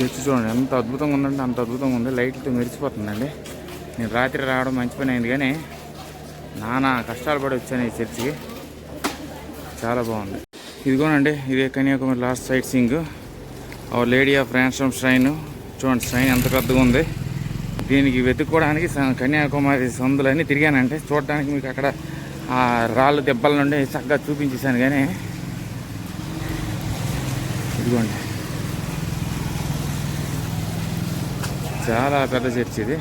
Church చూడండి ఎంత అద్భుతంగా ఉందంటే అంత అద్భుతంగా ఉంది. లైట్లతో మెరిసిపోతుందండి నేను రాత్రి రావడం మంచి పని అయింది కానీ నానా కష్టాలు పడి వచ్చాను ఈ చర్చికి. చాలా బాగుంది. ఇదిగోనండి ఇదే Kanyakumari last site Singh our lady of ransom shrine చూడండి శ్రైన్ ఎంత పెద్దగా ఉంది. దీనికి వెతుక్కోవడానికి కన్యాకుమారి సందులన్నీ తిరిగానంటే చూడడానికి మీకు అక్కడ ఆ రాళ్ళు దెబ్బల నుండి చక్కగా చూపించేశాను కానీ ఇదిగోండి. చాలా పెద్ద చర్చ్ ఇది.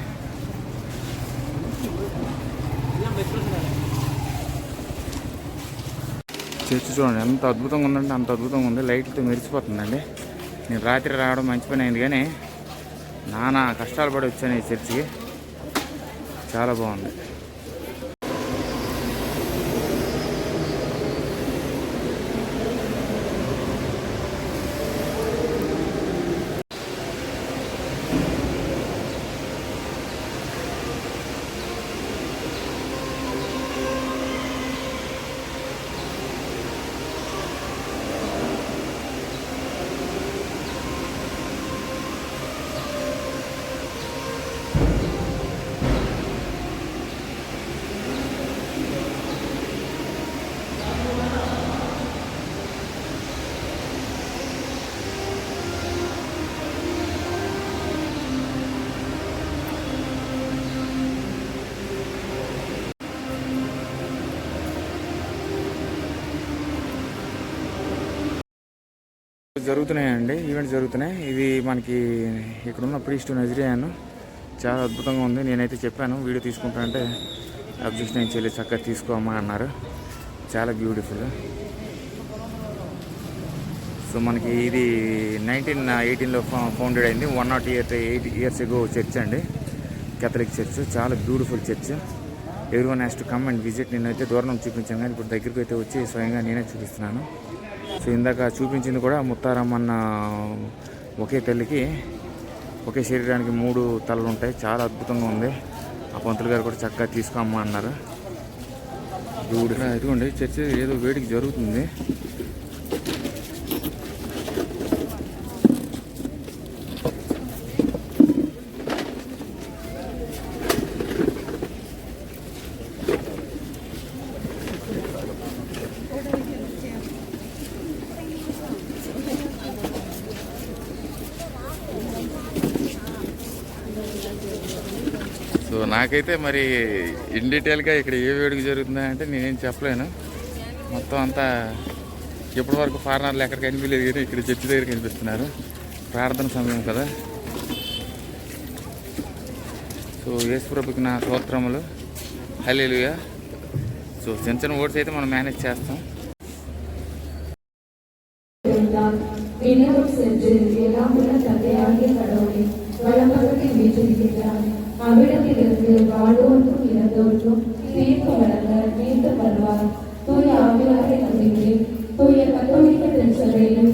చర్చ్ చూడండి ఎంత అద్భుతంగా ఉందంటే అంత అద్భుతంగా ఉంది. లైట్లతో మెరిసిపోతుందండి. నేను రాత్రి రావడం మంచి పని అయింది కానీ నానా కష్టాలు పడి వచ్చాను ఈ చర్చికి. చాలా బాగుంది. జరుగుతున్నాయండి ఈవెంట్స్ జరుగుతున్నాయి. ఇది మనకి ఇక్కడున్న ప్రీస్ట్ నజరియాను. చాలా అద్భుతంగా ఉంది. నేనైతే చెప్పాను వీడియో తీసుకుంటానంటే అబ్జెక్షన్ ఏం చేయలేదు చక్కగా తీసుకోమా అన్నారు. చాలా బ్యూటిఫుల్ సో మనకి ఇది నైన్టీన్ ఎయిటీన్లో ఫౌండెడ్ అయింది. One not year eight years ago church అండి. కేథలిక్ చర్చ్ చాలా beautiful church everyone has to come and visit నేనైతే దూరం చూపించాను కానీ ఇప్పుడు దగ్గరికి అయితే వచ్చి స్వయంగా నేనే చూపిస్తున్నాను. సో ఇందాక చూపించింది కూడా ముత్తారమ్మన్న ఒకే తల్లికి ఒకే శరీరానికి మూడు తలలు ఉంటాయి. చాలా అద్భుతంగా ఉంది. ఆ పంతులు గారు కూడా చక్కగా తీసుకోమ్మా అన్నారు. దేవుడు ఇదిగోండి చర్చ ఏదో వేడికి జరుగుతుంది. సో నాకైతే మరి ఇన్ డీటెయిల్గా ఇక్కడ ఏ వేడుక జరుగుతుందా అంటే నేనేం చెప్పలేను. మొత్తం అంతా ఇప్పటి వరకు ఫారినర్లు ఎక్కడ కనిపించలేదు కానీ ఇక్కడ చర్చి దగ్గర కనిపిస్తున్నారు. ప్రార్థన సమయం కదా. సో యేసుప్రభుకి నా సూత్రములు హలేలుగా సో చిన్న చిన్న ఓట్స్ అయితే మనం మేనేజ్ చేస్తాం. ఎలా ఆగి పడవని వాళ్ళ அவரிடத்திலிருந்து வானோர்க்கும் இறந்தோர்க்கும் தீர்ப்பு வழங்க மீண்டும் வருவார் தூய ஆவியாரை நம்புகிறேன். தூய கத்தோலிக்க திருச்சபையிலும்